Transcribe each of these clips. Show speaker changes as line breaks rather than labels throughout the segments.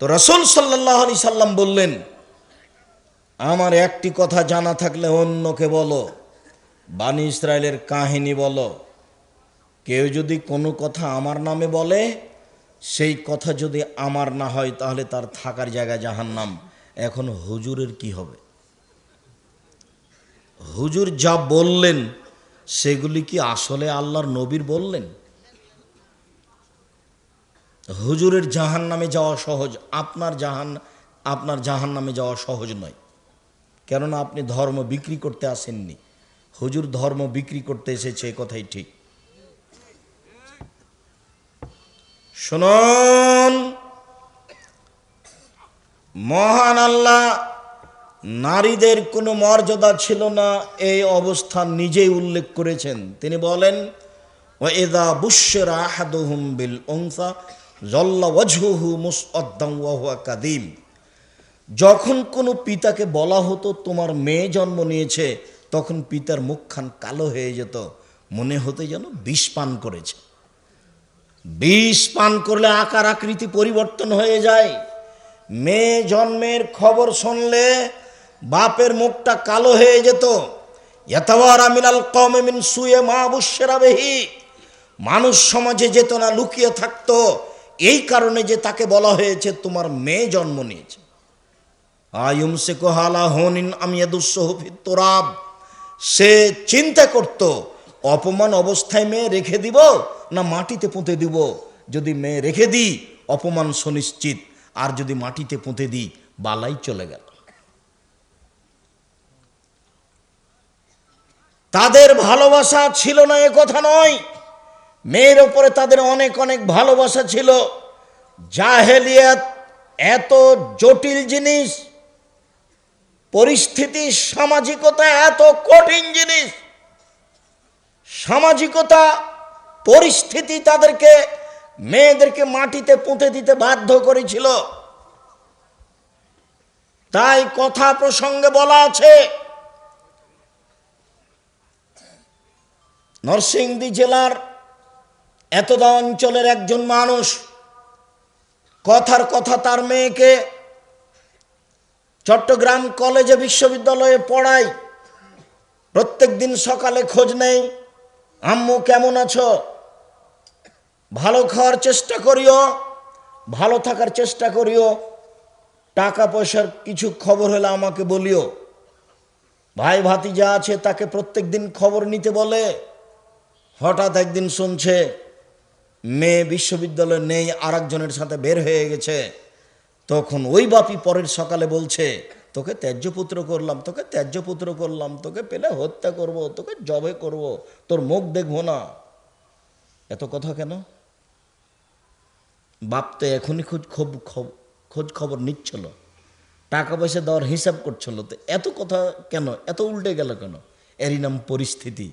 তো রসুল সাল্লাহ আলি সাল্লাম বললেন, আমার একটি কথা জানা থাকলে অন্যকে বলো, বানি ইসরায়েলের কাহিনী বলো। কেউ যদি কোনো কথা আমার নামে বলে, সেই কথা যদি আমার না হয়, তাহলে তার থাকার জায়গা জাহান্নাম। এখন হুজুরের কি হবে? হুজুর যা বললেন, সেগুলি কি আসলে আল্লাহর নবীর বললেন? হুজুরের জাহান নামে যাওয়া সহজ, আপনার জাহান আপনার জাহান নামে যাওয়া সহজ নয়। কেননা আপনি ধর্ম বিক্রি করতে আসেননি। হুজুর ধর্ম বিক্রি করতে এসেছে, এ কথাই ঠিক। শুনুন, মহান আল্লাহ, নারীদের কোনো মর্যাদা ছিল না, এই অবস্থান নিজেই উল্লেখ করেছেন। তিনি বলেন ও এদা বুশের আহাদুহুম বিল কাদিম। যখন কোনো পিতাকে বলা হতো, তোমার মেয়ে জন্ম নিয়েছে, তখন পিতার মুখখান কালো হয়ে যেত, মনে হতে যেন বিষ পান করেছে। বিষ পান করলে আকার আকৃতি পরিবর্তন হয়ে যায়। মেয়ে জন্মের খবর শুনলে বাপের মুখটা কালো হয়ে যেত। কওমে মিন সুয়ে মানুষ সমাজে যেত না, লুকিয়ে থাকতো। এই কারণে যে তাকে বলা হয়েছে, তোমার মেয়ে জন্ম নিয়েছে। আয়ুম সে কোহালা হনিন আমিয়াদুসহফি তোরাব। সে চিন্তা করত, অপমান অবস্থায় মেয়ে রেখে দিব না মাটিতে পুঁতে দিব? যদি মেয়ে রেখে দিই, অপমান সুনিশ্চিত। আর যদি মাটিতে পুঁতে দিই, বালাই চলে গেল। তাদের ভালোবাসা ছিল না, এ কথা নয়। মেয়ের ওপরে তাদের অনেক অনেক ভালোবাসা ছিল। জাহেলিয়াত এত জটিল জিনিস, পরিস্থিতি, সামাজিকতা এত কঠিন জিনিস। সামাজিকতা, পরিস্থিতি তাদেরকে, মেয়েদেরকে মাটিতে পুঁতে দিতে বাধ্য করেছিল। তাই কথা প্রসঙ্গে বলা আছে, নরসিংদী জেলার এতদা অঞ্চলের একজন মানুষ, কথার কথা তার মেয়েকে চট্টগ্রাম কলেজে বিশ্ববিদ্যালয়ে পড়াই প্রত্যেক দিন সকালে খোঁজ নেই, আম্মু, কেমন আছো? ভালো খাওয়ার চেষ্টা করিও, ভালো থাকার চেষ্টা করিও, টাকা পয়সার কিছু খবর হলে আমাকে বলিও। ভাই ভাতি যা আছে, তাকে প্রত্যেক দিন খবর নিতে বলে, হঠাৎ একদিন শুনছে মেয়ে বিশ্ববিদ্যালয়ে নেই আর একজনের সাথে বের হয়ে গেছে। তখন ওই বাপি পরের সকালে বলছে, তোকে ত্যায্যপুত্র করলাম, তোকে ত্যায্যপুত্র করলাম, তোকে পেলে হত্যা করব, তোকে জবে করব, তোর মুখ দেখব না। এত কথা কেন? বাপ তো এখনই খোঁজ খব, খব- খোঁজ খবর নিচ্ছিল। টাকা পয়সা দেওয়ার হিসাব করছিল। তো এত কথা কেন? এত উল্টে গেল কেন? এরই নাম পরিস্থিতি।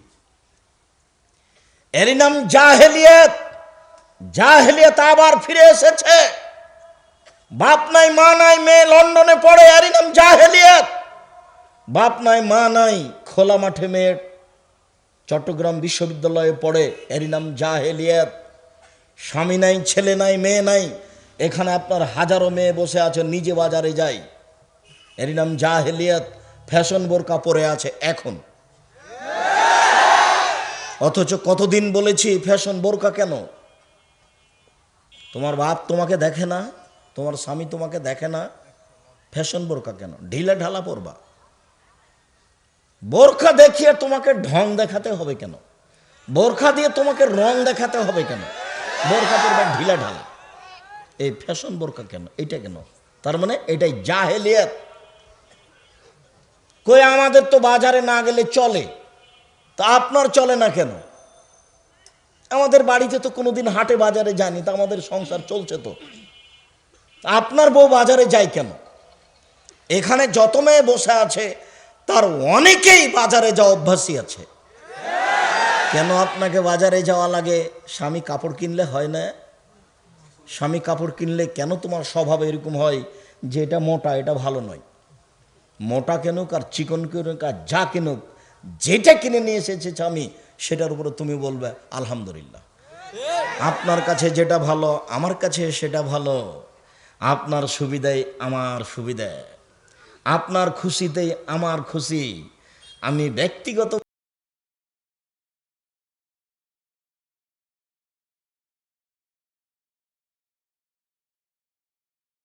এরই নাম জাহেলিয়াত। জাহেলিয়াত আবার ফিরে এসেছে। বাপ নাই, মা নাই, মেয়ে লন্ডনে পড়ে, এরই নাম জাহেলিয়াত। বাপ নাই, মা নাই, খোলা মাঠে মেয়ে চট্টগ্রাম বিশ্ববিদ্যালয়ে পড়ে, এরই নাম জাহেলিয়াত। স্বামী নাই, ছেলে নাই, মেয়ে নাই, এখানে আপনার হাজারো মেয়ে বসে আছে, নিজে বাজারে যাই। এরই নাম জাহেলিয়াত, ফ্যাশন বোরকা পরে আছে এখন। অথচ কতদিন বলেছি, ফ্যাশন বোরকা কেন? তোমার বাপ তোমাকে দেখে না, তোমার স্বামী তোমাকে দেখে না, ফ্যাশন বোরকা কেন? ঢিলা ঢালা পরবা। বোরখা দেখিয়ে তোমাকে ঢং দেখাতে হবে কেন? বোরখা দিয়ে তোমাকে রং দেখাতে হবে কেন? বোরখা পরবা ঢিলা ঢালা। এই ফ্যাশন বোরখা কেন? এটা কেন? তার মানে এটাই জাহেলিয়াত। কই আমাদের তো বাজারে না গেলে চলে। তা আপনার চলে না কেন? আমাদের বাড়িতে তো কোনোদিন হাটে বাজারে যায়নি, তা আমাদের সংসার চলছে তো। আপনার বউ বাজারে যায় কেন? এখানে যত মেয়ে বসে আছে, তার অনেকেই বাজারে যাওয়া অভ্যাসই আছে। কেন আপনাকে বাজারে যাওয়া লাগে? স্বামী কাপড় কিনলে হয় না? স্বামী কাপড় কিনলে কেন তোমার স্বভাব এরকম হয় যে এটা মোটা, এটা ভালো নয়? মোটা কেনুক আর চিকন কেনুক আর যা কেনুক, যেটা কিনে নিয়ে এসেছে স্বামী সেটার উপরে তুমি বলবে, আলহামদুলিল্লাহ। আপনার কাছে যেটা ভালো, আমার কাছে সেটা ভালো। আপনার সুবিধাই আমার সুবিধা। আপনার খুশিতেই আমার খুশি। আমি ব্যক্তিগত